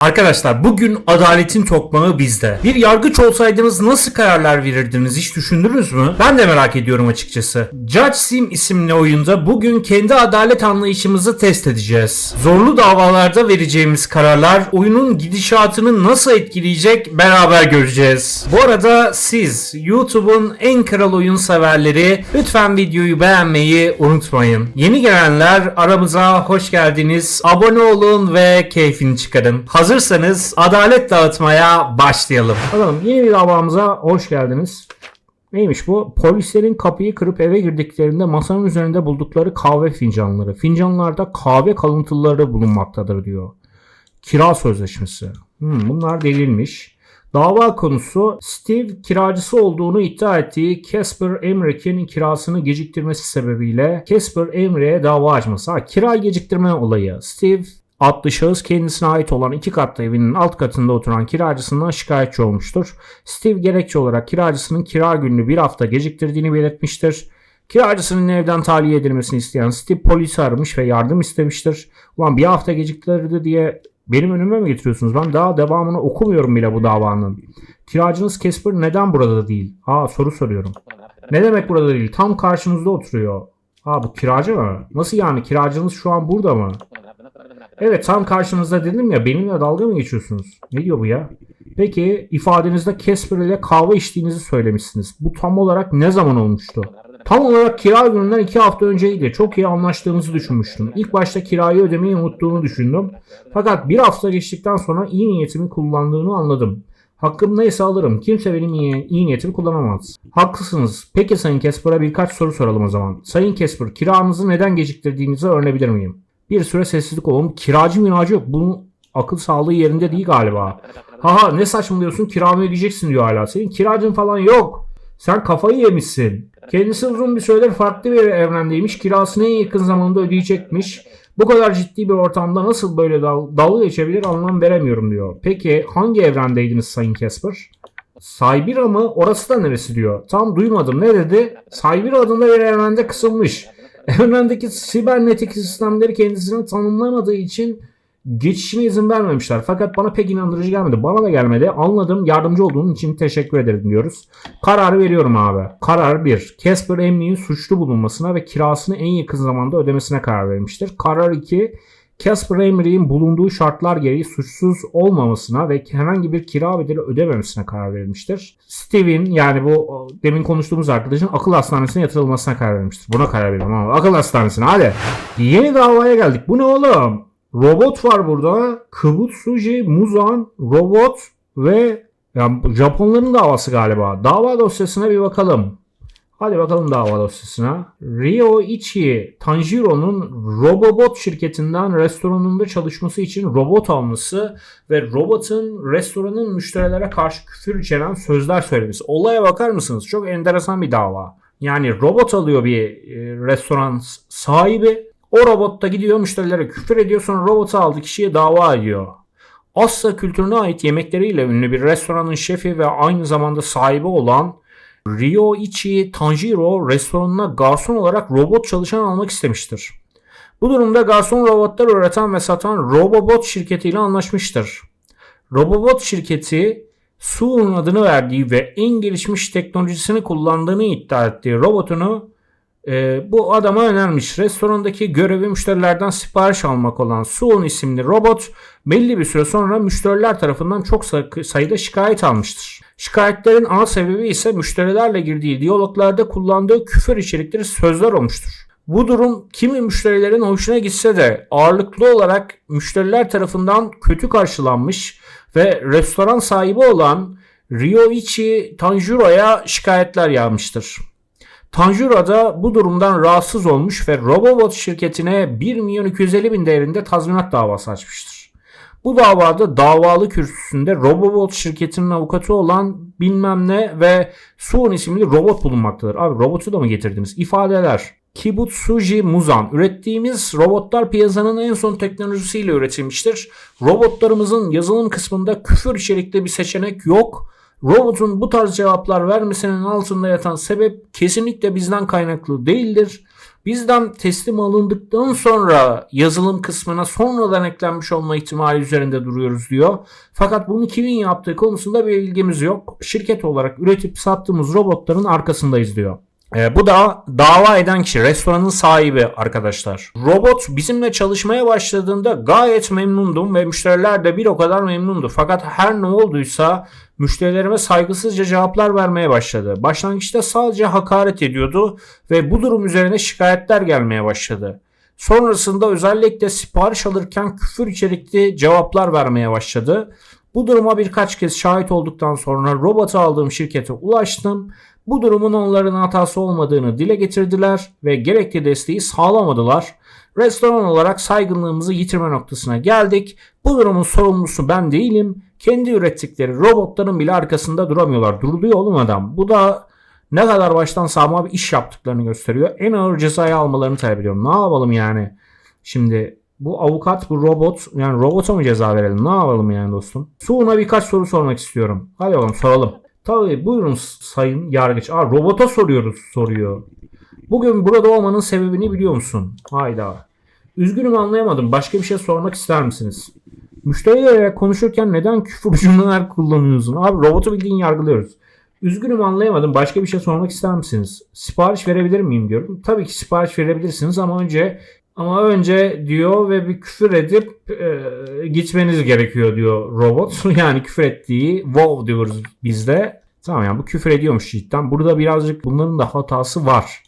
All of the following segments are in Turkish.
Arkadaşlar bugün adaletin tokmağı bizde. Bir yargıç olsaydınız nasıl kararlar verirdiniz hiç düşündünüz mü? Ben de merak ediyorum açıkçası. Judge Sim isimli oyunda bugün kendi adalet anlayışımızı test edeceğiz. Zorlu davalarda vereceğimiz kararlar oyunun gidişatını nasıl etkileyecek beraber göreceğiz. Bu arada siz YouTube'un en kral oyun severleri lütfen videoyu beğenmeyi unutmayın. Yeni gelenler aramıza hoş geldiniz. Abone olun ve keyfini çıkarın. Hazırsanız adalet dağıtmaya başlayalım. Bakalım yeni bir davamıza hoş geldiniz. Neymiş bu? Polislerin kapıyı kırıp eve girdiklerinde masanın üzerinde buldukları kahve fincanları. Fincanlarda kahve kalıntıları bulunmaktadır diyor. Kira sözleşmesi. Hmm, bunlar delilmiş. Dava konusu Steve kiracısı olduğunu iddia ettiği Casper Emrick'in kirasını geciktirmesi sebebiyle Casper Emrick'e dava açması. Ha, kira geciktirme olayı. Steve adlı şahıs kendisine ait olan iki katlı evinin alt katında oturan kiracısından şikayetçi olmuştur. Steve gerekçe olarak kiracısının kira gününü bir hafta geciktirdiğini belirtmiştir. Kiracısının evden tahliye edilmesini isteyen Steve polisi aramış ve yardım istemiştir. Ulan bir hafta geciktirdi diye benim önüme mi getiriyorsunuz? Ben daha devamını okumuyorum bile bu davanın. Kiracınız Casper neden burada değil? Aa soru soruyorum. Ne demek burada değil? Tam karşınızda oturuyor. Aa bu kiracı mı? Nasıl yani? Kiracınız şu an burada mı? Evet tam karşınızda dedim ya benimle dalga mı geçiyorsunuz? Ne diyor bu ya? Peki ifadenizde Casper ile kahve içtiğinizi söylemişsiniz. Bu tam olarak ne zaman olmuştu? Tam olarak kira gününden iki hafta önceydi. Çok iyi anlaştığımızı düşünmüştüm. İlk başta kirayı ödemeyi unuttuğunu düşündüm. Fakat bir hafta geçtikten sonra iyi niyetimi kullandığını anladım. Hakkım neyse alırım. Kimse benim iyi, iyi niyetimi kullanamaz. Haklısınız. Peki Sayın Casper'a birkaç soru soralım o zaman. Sayın Casper, kiranızı neden geciktirdiğinizi öğrenebilir miyim? Bir süre sessizlik olalım. Kiracı miracı yok. Bunun akıl sağlığı yerinde değil galiba. Haha ne saçmalıyorsun kiramı ödeyeceksin diyor hala. Senin kiracın falan yok. Sen kafayı yemişsin. Kendisi uzun bir süredir farklı bir evrendeymiş. Kirasını en yakın zamanda ödeyecekmiş. Bu kadar ciddi bir ortamda nasıl böyle dal dalga geçebilir anlam veremiyorum diyor. Peki hangi evrendeydiniz Sayın Casper? Saybira mı? Orası da neresi diyor. Tam duymadım. Ne dedi? Saybira adında bir evrende kısılmış. Evrendeki sibernetik sistemleri kendisini tanımlamadığı için geçişine izin vermemişler. Fakat bana pek inandırıcı gelmedi. Bana da gelmedi. Anladım. Yardımcı olduğun için teşekkür ederim diyoruz. Kararı veriyorum abi. Karar 1. Casper Emley'in suçlu bulunmasına ve kirasını en yakın zamanda ödemesine karar vermiştir. Karar 2. Casper Emery'in bulunduğu şartlar gereği suçsuz olmamasına ve herhangi bir kira bedeli ödememesine karar verilmiştir. Steve'in yani bu demin konuştuğumuz arkadaşın akıl hastanesine yatırılmasına karar vermiştir. Buna karar veriyorum ama akıl hastanesine hadi. Yeni davaya geldik. Bu ne oğlum? Robot var burada. Kibutsuji, Muzan, robot ve yani Japonların davası galiba. Dava dosyasına bir bakalım. Hadi bakalım dava dosyasına. Ryoichi Tanjiro'nun Robobot şirketinden restoranında çalışması için robot alması ve robotun restoranın müşterilere karşı küfür içeren sözler söylemesi. Olaya bakar mısınız? Çok enteresan bir dava. Yani robot alıyor bir e, restoran sahibi. O robot da gidiyor müşterilere küfür ediyor sonra robotu aldı kişiye dava ediyor. Asya kültürüne ait yemekleriyle ünlü bir restoranın şefi ve aynı zamanda sahibi olan Ryoichi Tanjiro restoranına garson olarak robot çalışan almak istemiştir. Bu durumda garson robotlar üreten ve satan Robobot şirketiyle anlaşmıştır. Robobot şirketi Su'nun adını verdiği ve en gelişmiş teknolojisini kullandığını iddia ettiği robotunu e, bu adama önermiş. Restorandaki görevi müşterilerden sipariş almak olan Suon isimli robot belli bir süre sonra müşteriler tarafından çok sayıda şikayet almıştır. Şikayetlerin ana sebebi ise müşterilerle girdiği diyaloglarda kullandığı küfür içerikleri sözler olmuştur. Bu durum kimi müşterilerin hoşuna gitse de ağırlıklı olarak müşteriler tarafından kötü karşılanmış ve restoran sahibi olan Ryoichi Tanjiro'ya şikayetler yağmıştır. Tanjiro da bu durumdan rahatsız olmuş ve Robobot şirketine 1 milyon 250 bin değerinde tazminat davası açmıştır. Bu davada davalı kürsüsünde Robobot şirketinin avukatı olan bilmem ne ve Suon isimli robot bulunmaktadır. Abi robotu da mı getirdiniz? İfadeler. Kibutsuji Muzan. Ürettiğimiz robotlar piyasanın en son teknolojisiyle üretilmiştir. Robotlarımızın yazılım kısmında küfür içerikli bir seçenek yok. Robotun bu tarz cevaplar vermesinin altında yatan sebep kesinlikle bizden kaynaklı değildir. Bizden teslim alındıktan sonra yazılım kısmına sonradan eklenmiş olma ihtimali üzerinde duruyoruz diyor. Fakat bunu kimin yaptığı konusunda bir bilgimiz yok. Şirket olarak üretip sattığımız robotların arkasındayız diyor. E, bu da dava eden kişi, restoranın sahibi arkadaşlar. Robot bizimle çalışmaya başladığında gayet memnundum ve müşteriler de bir o kadar memnundu. Fakat her ne olduysa müşterilerime saygısızca cevaplar vermeye başladı. Başlangıçta sadece hakaret ediyordu ve bu durum üzerine şikayetler gelmeye başladı. Sonrasında özellikle sipariş alırken küfür içerikli cevaplar vermeye başladı. Bu duruma birkaç kez şahit olduktan sonra robotu aldığım şirkete ulaştım. Bu durumun onların hatası olmadığını dile getirdiler ve gerekli desteği sağlamadılar. Restoran olarak saygınlığımızı yitirme noktasına geldik. Bu durumun sorumlusu ben değilim. Kendi ürettikleri robotların bile arkasında duramıyorlar. Duruluyor oğlum adam. Bu da ne kadar baştan sağma bir iş yaptıklarını gösteriyor. En ağır cezayı almalarını talep ediyorum. Ne yapalım yani? Şimdi bu avukat, bu robot, yani robota mı ceza verelim? Ne yapalım yani dostum? Suğuna birkaç soru sormak istiyorum. Hadi bakalım soralım. Tabii buyurun sayın yargıç. Aa robota soruyoruz soruyor. Bugün burada olmanın sebebini biliyor musun? Hayda. Üzgünüm anlayamadım. Başka bir şey sormak ister misiniz? Müşterilerle konuşurken neden küfür cümleler kullanıyorsun? Abi robotu bildiğin yargılıyoruz. Üzgünüm anlayamadım. Başka bir şey sormak ister misiniz? Sipariş verebilir miyim diyorum. Tabii ki sipariş verebilirsiniz ama önce ama önce diyor ve bir küfür edip e, gitmeniz gerekiyor diyor robot. Yani küfür ettiği wow diyoruz bizde. Tamam yani bu küfür ediyormuş cidden. Burada birazcık bunların da hatası var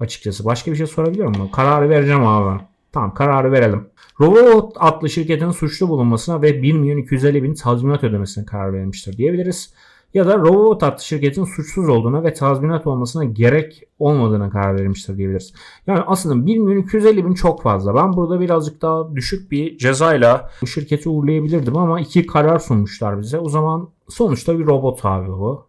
açıkçası. Başka bir şey sorabiliyor muyum? Kararı vereceğim abi. Tamam kararı verelim. Robot adlı şirketin suçlu bulunmasına ve 1 milyon 250 bin tazminat ödemesine karar verilmiştir diyebiliriz. Ya da Robot şirketin suçsuz olduğuna ve tazminat olmasına gerek olmadığına karar verilmiştir diyebiliriz. Yani aslında 1 milyon 250 bin çok fazla. Ben burada birazcık daha düşük bir cezayla bu şirketi uğurlayabilirdim ama iki karar sunmuşlar bize. O zaman sonuçta bir robot abi bu.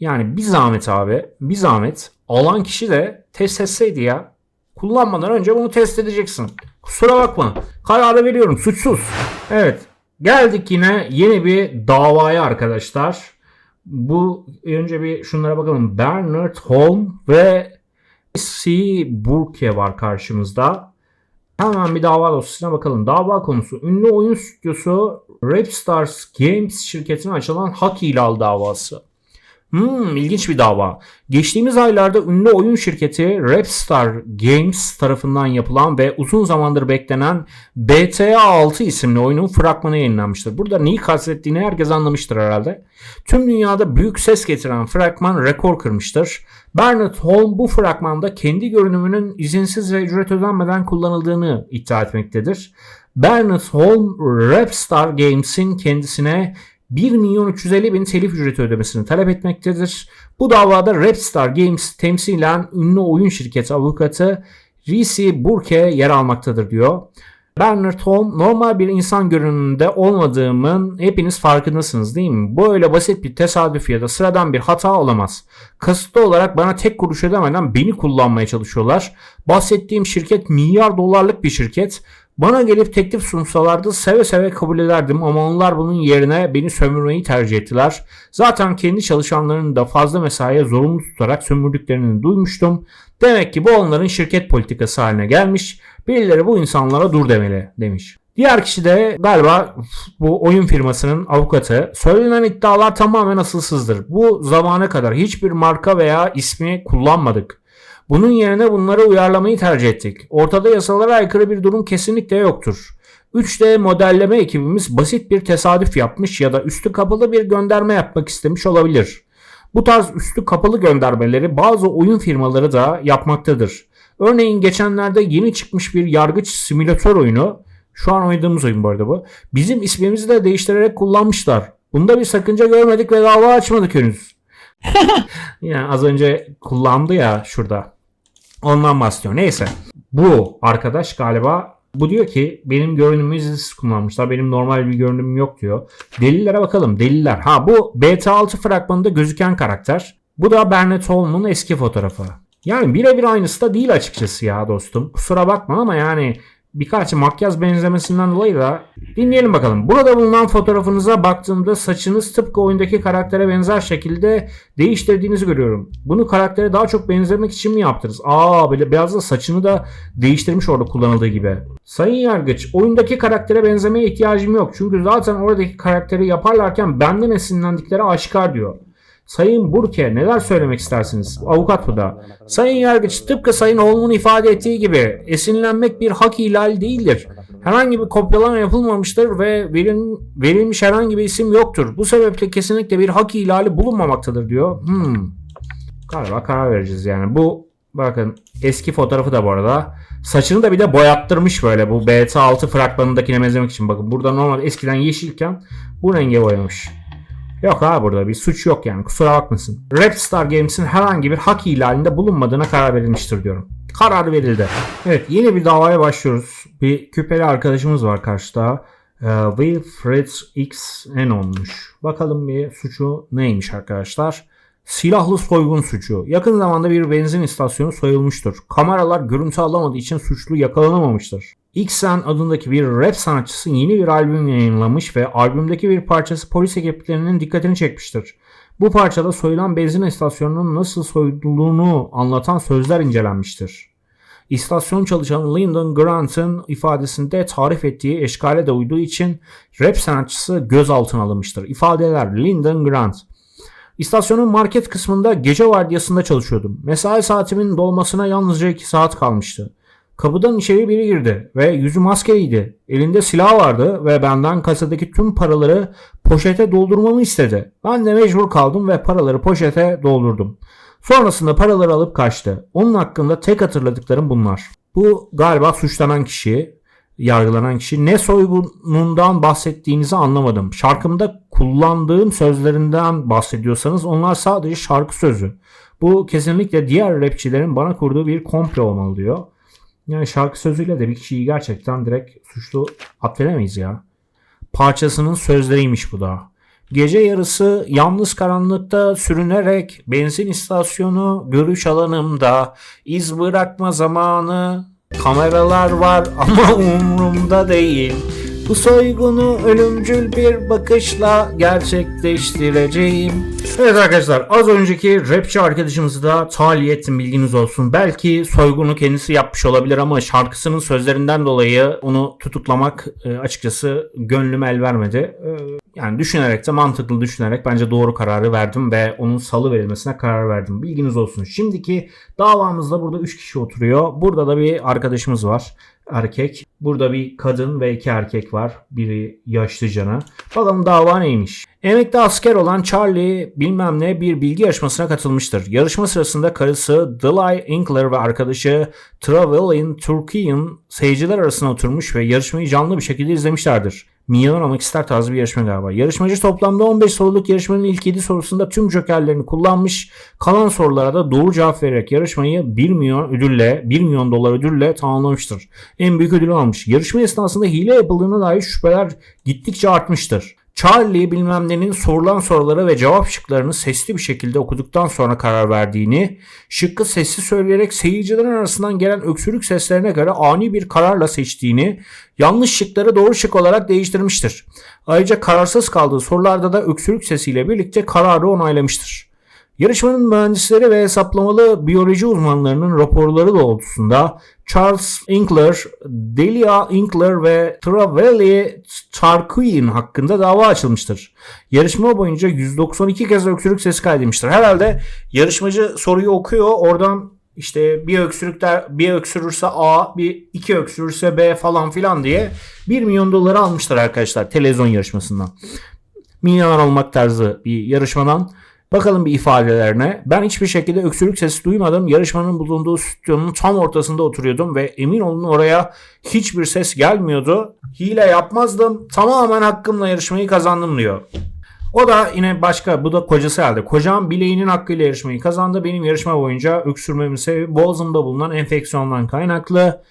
Yani bir zahmet abi bir zahmet alan kişi de test etseydi ya. Kullanmadan önce bunu test edeceksin. Kusura bakma. Kararı veriyorum. Suçsuz. Evet. Geldik yine yeni bir davaya arkadaşlar. Bu önce bir şunlara bakalım. Bernard Holm ve C. Burke var karşımızda. Hemen bir dava dosyasına bakalım. Dava konusu ünlü oyun stüdyosu Rapstars Games şirketine açılan hak ihlal davası. Hmm, ilginç bir dava. Geçtiğimiz aylarda ünlü oyun şirketi Rapstar Games tarafından yapılan ve uzun zamandır beklenen BTA 6 isimli oyunun fragmanı yayınlanmıştır. Burada neyi kastettiğini herkes anlamıştır herhalde. Tüm dünyada büyük ses getiren fragman rekor kırmıştır. Bernard Holm bu fragmanda kendi görünümünün izinsiz ve ücret ödenmeden kullanıldığını iddia etmektedir. Bernard Holm Rapstar Games'in kendisine 1 milyon 350 bin telif ücreti ödemesini talep etmektedir. Bu davada Rapstar Games temsilen ünlü oyun şirketi avukatı Risi Burke yer almaktadır diyor. Bernard Holm normal bir insan görünümünde olmadığımın hepiniz farkındasınız değil mi? Bu öyle basit bir tesadüf ya da sıradan bir hata olamaz. Kasıtlı olarak bana tek kuruş ödemeden beni kullanmaya çalışıyorlar. Bahsettiğim şirket milyar dolarlık bir şirket. Bana gelip teklif sunsalardı seve seve kabul ederdim ama onlar bunun yerine beni sömürmeyi tercih ettiler. Zaten kendi çalışanlarını da fazla mesaiye zorunlu tutarak sömürdüklerini duymuştum. Demek ki bu onların şirket politikası haline gelmiş. Birileri bu insanlara dur demeli demiş. Diğer kişi de galiba bu oyun firmasının avukatı. Söylenen iddialar tamamen asılsızdır. Bu zamana kadar hiçbir marka veya ismi kullanmadık. Bunun yerine bunları uyarlamayı tercih ettik. Ortada yasalara aykırı bir durum kesinlikle yoktur. 3D modelleme ekibimiz basit bir tesadüf yapmış ya da üstü kapalı bir gönderme yapmak istemiş olabilir. Bu tarz üstü kapalı göndermeleri bazı oyun firmaları da yapmaktadır. Örneğin geçenlerde yeni çıkmış bir yargıç simülatör oyunu, şu an oynadığımız oyun bu arada bu, bizim ismimizi de değiştirerek kullanmışlar. Bunda bir sakınca görmedik ve dava açmadık henüz. yani az önce kullandı ya şurada. Ondan bahsediyor. Neyse. Bu arkadaş galiba bu diyor ki benim görünümümü izinsiz kullanmışlar. Benim normal bir görünümüm yok diyor. Delillere bakalım. Deliller. Ha bu BT6 fragmanında gözüken karakter. Bu da Bernard Holm'un eski fotoğrafı. Yani birebir aynısı da değil açıkçası ya dostum. Kusura bakma ama yani birkaç makyaj benzemesinden dolayı da dinleyelim bakalım. Burada bulunan fotoğrafınıza baktığımda saçınız tıpkı oyundaki karaktere benzer şekilde değiştirdiğinizi görüyorum. Bunu karaktere daha çok benzemek için mi yaptınız? Aa böyle biraz da saçını da değiştirmiş orada kullanıldığı gibi. Sayın Yargıç, oyundaki karaktere benzemeye ihtiyacım yok. Çünkü zaten oradaki karakteri yaparlarken benden esinlendikleri aşikar diyor. Sayın Burke neler söylemek istersiniz? Avukat bu da. Sayın Yargıç tıpkı Sayın Holm'un ifade ettiği gibi esinlenmek bir hak ihlali değildir. Herhangi bir kopyalama yapılmamıştır ve verilmiş herhangi bir isim yoktur. Bu sebeple kesinlikle bir hak ihlali bulunmamaktadır diyor. Hmm. Galiba karar vereceğiz yani. Bu bakın eski fotoğrafı da bu arada. Saçını da bir de boyattırmış böyle bu BT6 fragmanındakine benzemek için. Bakın burada normal eskiden yeşilken bu renge boyamış. Yok abi burada bir suç yok yani kusura bakmasın. Rapstar Games'in herhangi bir hak ihlalinde bulunmadığına karar verilmiştir diyorum. Karar verildi. Evet yeni bir davaya başlıyoruz. Bir küpeli arkadaşımız var karşıda. Ee, Wilfred X N olmuş. Bakalım bir suçu neymiş arkadaşlar. Silahlı soygun suçu. Yakın zamanda bir benzin istasyonu soyulmuştur. Kameralar görüntü alamadığı için suçlu yakalanamamıştır. Xen adındaki bir rap sanatçısı yeni bir albüm yayınlamış ve albümdeki bir parçası polis ekiplerinin dikkatini çekmiştir. Bu parçada soyulan benzin istasyonunun nasıl soyulduğunu anlatan sözler incelenmiştir. İstasyon çalışan Lyndon Grant'ın ifadesinde tarif ettiği eşkale de uyduğu için rap sanatçısı gözaltına alınmıştır. İfadeler Lyndon Grant İstasyonun market kısmında gece vardiyasında çalışıyordum. Mesai saatimin dolmasına yalnızca 2 saat kalmıştı. Kapıdan içeri biri girdi ve yüzü maskeliydi. Elinde silah vardı ve benden kasadaki tüm paraları poşete doldurmamı istedi. Ben de mecbur kaldım ve paraları poşete doldurdum. Sonrasında paraları alıp kaçtı. Onun hakkında tek hatırladıklarım bunlar. Bu galiba suçlanan kişi yargılanan kişi ne soygunundan bahsettiğinizi anlamadım. Şarkımda kullandığım sözlerinden bahsediyorsanız onlar sadece şarkı sözü. Bu kesinlikle diğer rapçilerin bana kurduğu bir komple olmalı diyor. Yani şarkı sözüyle de bir kişiyi gerçekten direkt suçlu atfedemeyiz ya. Parçasının sözleriymiş bu da. Gece yarısı yalnız karanlıkta sürünerek benzin istasyonu görüş alanımda iz bırakma zamanı Kameralar var ama umurumda değil. Bu soygunu ölümcül bir bakışla gerçekleştireceğim. Evet arkadaşlar az önceki rapçi arkadaşımızı da tahliye ettim bilginiz olsun. Belki soygunu kendisi yapmış olabilir ama şarkısının sözlerinden dolayı onu tutuklamak e, açıkçası gönlüm el vermedi. E, yani düşünerek de mantıklı düşünerek bence doğru kararı verdim ve onun salı verilmesine karar verdim. Bilginiz olsun. Şimdiki davamızda burada 3 kişi oturuyor. Burada da bir arkadaşımız var erkek. Burada bir kadın ve iki erkek var. Biri yaşlıcana. Bakalım dava neymiş? Emekli asker olan Charlie bilmem ne bir bilgi yarışmasına katılmıştır. Yarışma sırasında karısı Delay Inkler ve arkadaşı Travelin Turkian seyirciler arasına oturmuş ve yarışmayı canlı bir şekilde izlemişlerdir. Milyon olmak ister tarzı bir yarışma galiba. Yarışmacı toplamda 15 soruluk yarışmanın ilk 7 sorusunda tüm jokerlerini kullanmış. Kalan sorulara da doğru cevap vererek yarışmayı 1 milyon ödülle, 1 milyon dolar ödülle tamamlamıştır. En büyük ödülü almış. Yarışma esnasında hile yapıldığına dair şüpheler gittikçe artmıştır. Charlie bilmem nenin sorulan soruları ve cevap şıklarını sesli bir şekilde okuduktan sonra karar verdiğini, şıkkı sesli söyleyerek seyircilerin arasından gelen öksürük seslerine göre ani bir kararla seçtiğini, yanlış şıkları doğru şık olarak değiştirmiştir. Ayrıca kararsız kaldığı sorularda da öksürük sesiyle birlikte kararı onaylamıştır. Yarışmanın mühendisleri ve hesaplamalı biyoloji uzmanlarının raporları doğrultusunda Charles Inkler, Delia Inkler ve Traveli Tarquin hakkında dava açılmıştır. Yarışma boyunca 192 kez öksürük sesi kaydedilmiştir. Herhalde yarışmacı soruyu okuyor oradan işte bir öksürükler bir öksürürse A, bir iki öksürürse B falan filan diye 1 milyon doları almışlar arkadaşlar televizyon yarışmasından. Milyoner olmak tarzı bir yarışmadan Bakalım bir ifadelerine. Ben hiçbir şekilde öksürük sesi duymadım. Yarışmanın bulunduğu stüdyonun tam ortasında oturuyordum ve emin olun oraya hiçbir ses gelmiyordu. Hile yapmazdım. Tamamen hakkımla yarışmayı kazandım diyor. O da yine başka bu da kocası herhalde. Kocam bileğinin hakkıyla yarışmayı kazandı. Benim yarışma boyunca öksürmemin sebebi boğazımda bulunan enfeksiyondan kaynaklı.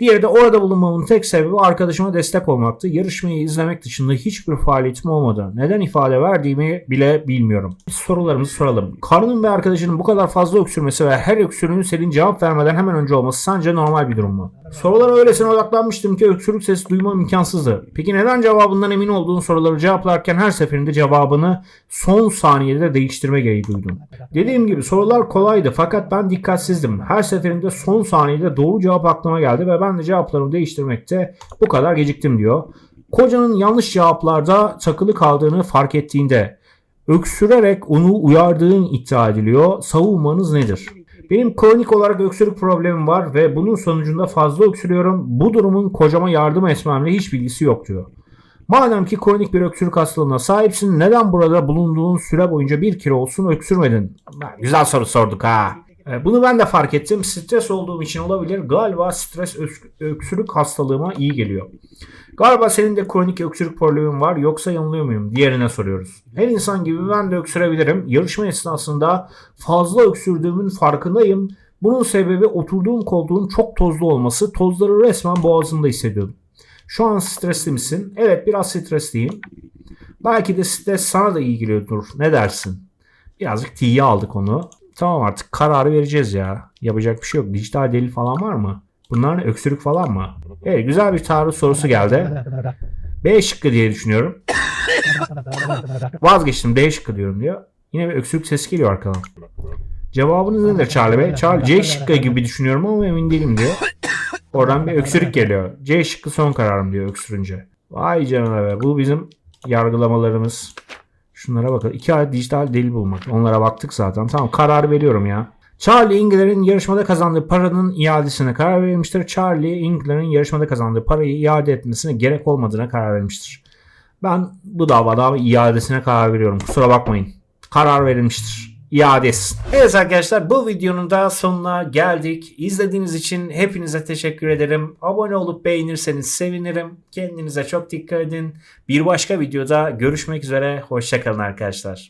Diğeri de orada bulunmamın tek sebebi arkadaşıma destek olmaktı. Yarışmayı izlemek dışında hiçbir faaliyetim olmadı. Neden ifade verdiğimi bile bilmiyorum. Sorularımızı soralım. Karının ve arkadaşının bu kadar fazla öksürmesi ve her öksürüğün senin cevap vermeden hemen önce olması sence normal bir durum mu? Sorulara öylesine odaklanmıştım ki öksürük sesi duymam imkansızdı. Peki neden cevabından emin olduğun soruları cevaplarken her seferinde cevabını son saniyede değiştirme gereği duydun? Dediğim gibi sorular kolaydı fakat ben dikkatsizdim. Her seferinde son saniyede doğru cevap aklıma geldi ve ben de cevaplarımı değiştirmekte bu kadar geciktim diyor. Kocanın yanlış cevaplarda takılı kaldığını fark ettiğinde öksürerek onu uyardığın iddia ediliyor. Savunmanız nedir? Benim kronik olarak öksürük problemim var ve bunun sonucunda fazla öksürüyorum. Bu durumun kocama yardım etmemle hiç bilgisi yok diyor. Madem ki kronik bir öksürük hastalığına sahipsin neden burada bulunduğun süre boyunca bir kere olsun öksürmedin? Güzel soru sorduk ha. E, Bunu ben de fark ettim. Stres olduğum için olabilir. Galiba stres öks- öksürük hastalığıma iyi geliyor. Galiba senin de kronik öksürük problemin var yoksa yanılıyor muyum? Diğerine soruyoruz. Her insan gibi ben de öksürebilirim. Yarışma esnasında fazla öksürdüğümün farkındayım. Bunun sebebi oturduğum koltuğun çok tozlu olması. Tozları resmen boğazımda hissediyordum. Şu an stresli misin? Evet biraz stresliyim. Belki de stres sana da iyi geliyordur. Ne dersin? Birazcık tiye aldık onu. Tamam artık kararı vereceğiz ya. Yapacak bir şey yok. Dijital delil falan var mı? Bunlar ne? Öksürük falan mı? Evet güzel bir tarih sorusu geldi. B şıkkı diye düşünüyorum. Vazgeçtim D şıkkı diyorum diyor. Yine bir öksürük sesi geliyor arkadan. Cevabınız nedir Charlie Bey? Charlie C şıkkı gibi düşünüyorum ama emin değilim diyor. Oradan bir öksürük geliyor. C şıkkı son kararım diyor öksürünce. Vay canına be. Bu bizim yargılamalarımız. Şunlara bakalım. İki adet dijital delil bulmak. Onlara baktık zaten. Tamam karar veriyorum ya. Charlie Ingler'in yarışmada kazandığı paranın iadesine karar verilmiştir. Charlie Ingler'in yarışmada kazandığı parayı iade etmesine gerek olmadığına karar vermiştir. Ben bu davada iadesine karar veriyorum. Kusura bakmayın. Karar verilmiştir. İade etsin. Evet arkadaşlar bu videonun da sonuna geldik. İzlediğiniz için hepinize teşekkür ederim. Abone olup beğenirseniz sevinirim. Kendinize çok dikkat edin. Bir başka videoda görüşmek üzere. Hoşçakalın arkadaşlar.